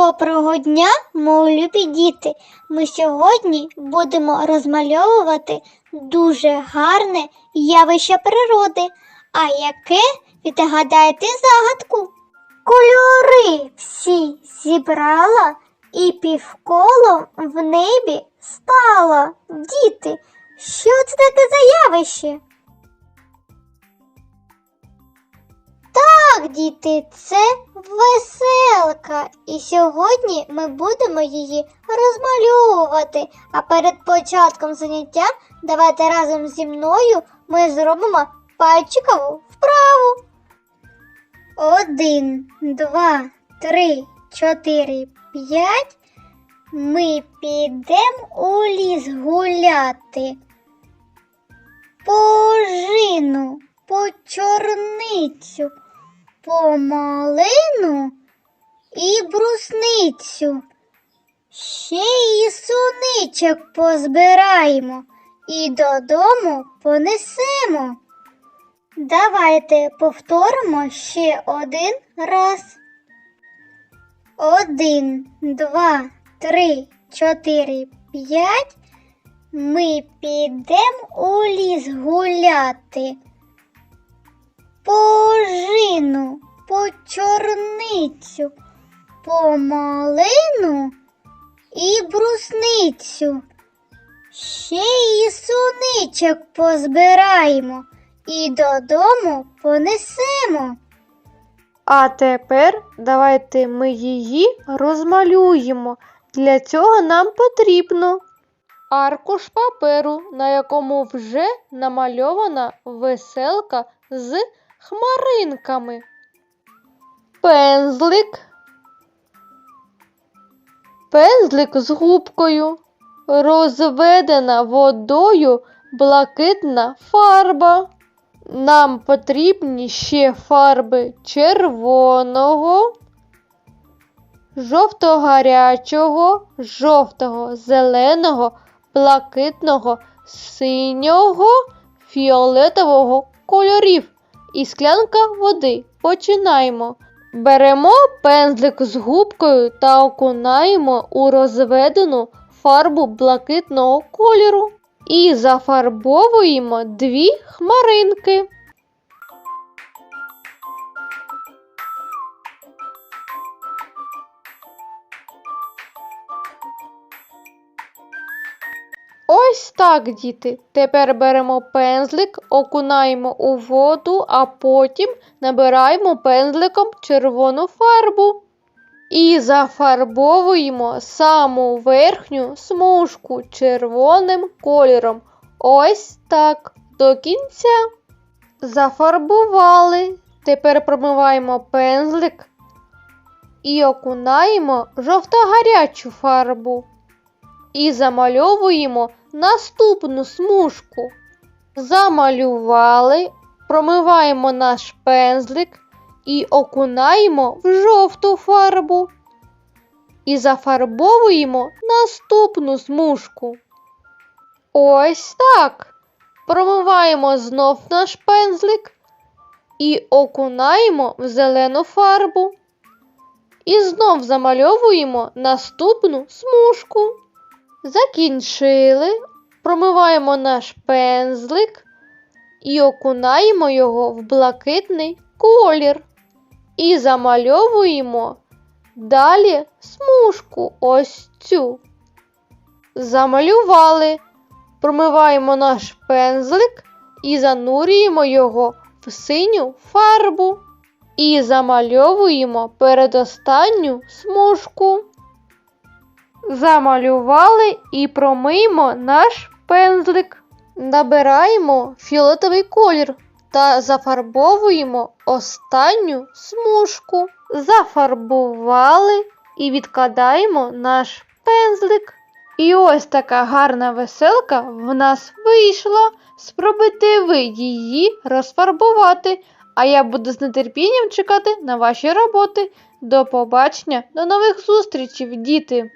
Доброго дня, мої любі діти! Ми сьогодні будемо розмальовувати дуже гарне явище природи. А яке відгадаєте загадку? Кольори всі зібрала і півколом в небі стала. Діти, що це таке за явище? Так, діти, це веселка. І сьогодні ми будемо її розмальовувати. А перед початком заняття давайте разом зі мною ми зробимо пальчикову вправу. Один, два, три, чотири, п'ять. Ми підемо у ліс гуляти. По жину, по чорницю, по малину і брусницю. Ще й суничок позбираємо і додому понесемо. Давайте повторимо ще один раз. Один, два, три, чотири, п'ять. Ми підемо у ліс гуляти. Чорницю, по малину і брусницю. Ще й суничок позбираємо і додому понесемо. А тепер давайте ми її розмалюємо. Для цього нам потрібно аркуш паперу, на якому вже намальована веселка з хмаринками, пензлик, пензлик з губкою, розведена водою блакитна фарба. Нам потрібні ще фарби червоного, жовто-гарячого, жовтого, зеленого, блакитного, синього, фіолетового кольорів і склянка води. Починаємо. Беремо пензлик з губкою та окунаємо у розведену фарбу блакитного кольору і зафарбовуємо дві хмаринки. Ось так, діти. Тепер беремо пензлик, окунаємо у воду, а потім набираємо пензликом червону фарбу. І зафарбовуємо саму верхню смужку червоним кольором. Ось так. До кінця. Зафарбували. Тепер промиваємо пензлик і окунаємо жовто-гарячу фарбу. І замальовуємо наступну смужку. Замалювали, промиваємо наш пензлик і окунаємо в жовту фарбу. І зафарбовуємо наступну смужку. Ось так. Промиваємо знов наш пензлик і окунаємо в зелену фарбу. І знов замальовуємо наступну смужку. Закінчили, промиваємо наш пензлик і окунаємо його в блакитний колір. І замальовуємо далі смужку ось цю. Замалювали, промиваємо наш пензлик і занурюємо його в синю фарбу. І замальовуємо передостанню смужку. Замалювали і промиємо наш пензлик. Набираємо фіолетовий колір та зафарбовуємо останню смужку. Зафарбували і відкладаємо наш пензлик. І ось така гарна веселка в нас вийшла. Спробуйте ви її розфарбувати. А я буду з нетерпінням чекати на ваші роботи. До побачення, до нових зустрічей, діти!